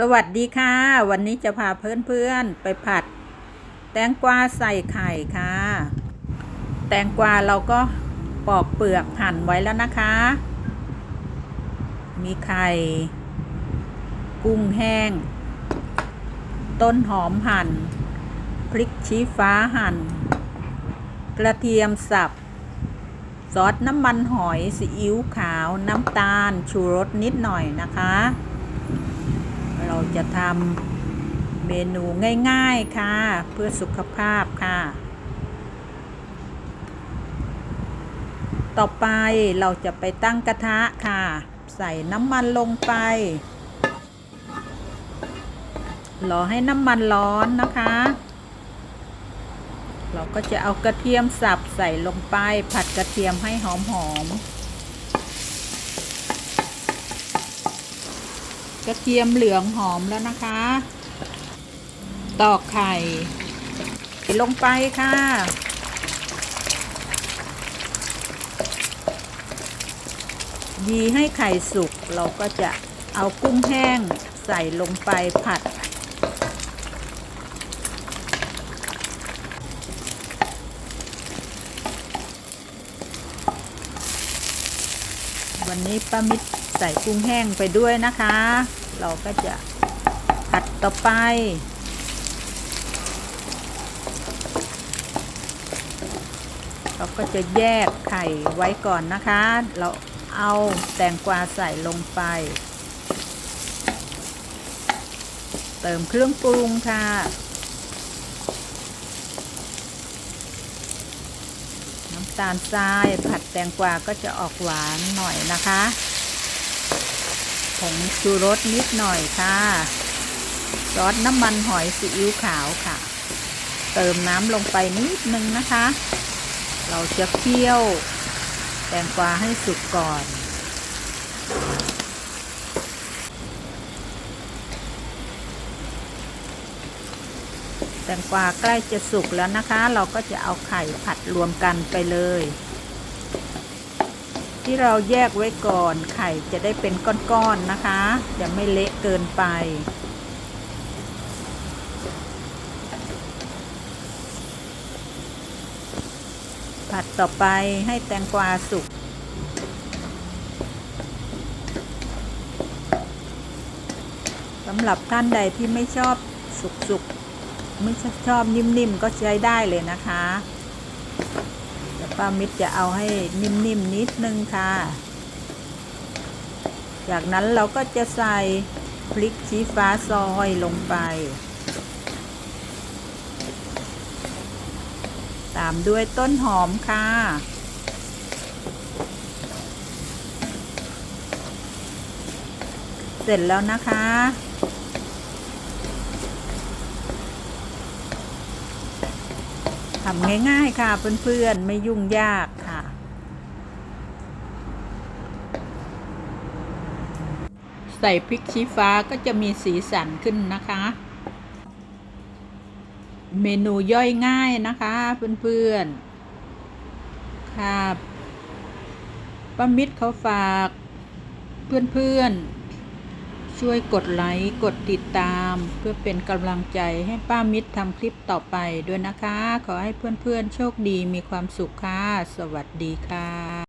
สวัสดีค่ะ วันนี้จะพาเพื่อนๆไปผัด แตงกวาใส่ไข่ค่ะ แตงกวาเราก็ปอกเปลือกหั่นไว้แล้วนะคะ มีไข่ กุ้งแห้ง ต้นหอมหั่น พริกชี้ฟ้าหั่น กระเทียมสับ ซอสน้ำมันหอยซีอิ๊วขาวน้ำตาลชูรสนิดหน่อยนะคะ จะทำเมนูง่าย ๆ ค่ะ เพื่อสุขภาพค่ะ ต่อไปเราจะไปตั้งกระทะค่ะ ใส่น้ำมันลงไป รอให้น้ำมันร้อนนะคะ เราก็จะเอากระเทียมสับใส่ลงไปผัดกระเทียมให้หอมๆ กระเทียมเหลืองหอมแล้วนะคะ ตอกไข่ลงไปค่ะ ยีให้ไข่สุกเราก็จะเอากุ้งแห้งใส่ลงไปผัด วันนี้ป้ามิตรใส่กุ้งแห้งไปด้วยนะคะ เราก็จะผัดต่อไป เราก็จะแยกไข่ไว้ก่อนนะคะ เราเอาแตงกวาใส่ลงไป เติมเครื่องปรุงค่ะำตาลทราย ผัดแตงกวาก็จะออกหวานหน่อยนะคะผงชูรสนิดหน่อยค่ะ ซอสน้ำมันหอยซีอิ๊วขาวค่ะ เติมน้ำลงไปนิดนึงนะคะ เราจะเคี่ยวแตงกวาให้สุกก่อน แตงกวาใกล้จะสุกแล้วนะคะ เราก็จะเอาไข่ผัดรวมกันไปเลย ที่เราแยกไว้ก่อนไข่จะได้เป็นก้อนๆนนะคะ จะไม่เละเกินไป ผัดต่อไปให้แตงกวาสุกสำหรับท่านใดที่ไม่ชอบสุกๆ ไม่ชอบนิ่มๆก็ใช้ได้เลยนะคะแต่ป้ามิตรจะเอาให้นิ่มๆนิดนึงค่ะ จากนั้นเราก็จะใส่พริกชี้ฟ้าซอยลงไป ตามด้วยต้นหอมค่ะ เสร็จแล้วนะคะ ทำง่ายๆค่ะเพื่อนๆ ไม่ยุ่งยากค่ะ ใส่พริกชี้ฟ้าก็จะมีสีสันขึ้นนะคะ เมนูย่อยง่ายนะคะเพื่อนๆ ค่ะป้ามิตรเขาฝากเพื่อนๆ ช่วยกดไลค์ กดติดตาม เพื่อเป็นกำลังใจให้ป้ามิตรทำคลิปต่อไปด้วยนะคะ ขอให้เพื่อนๆโชคดีมีความสุขค่ะ สวัสดีค่ะ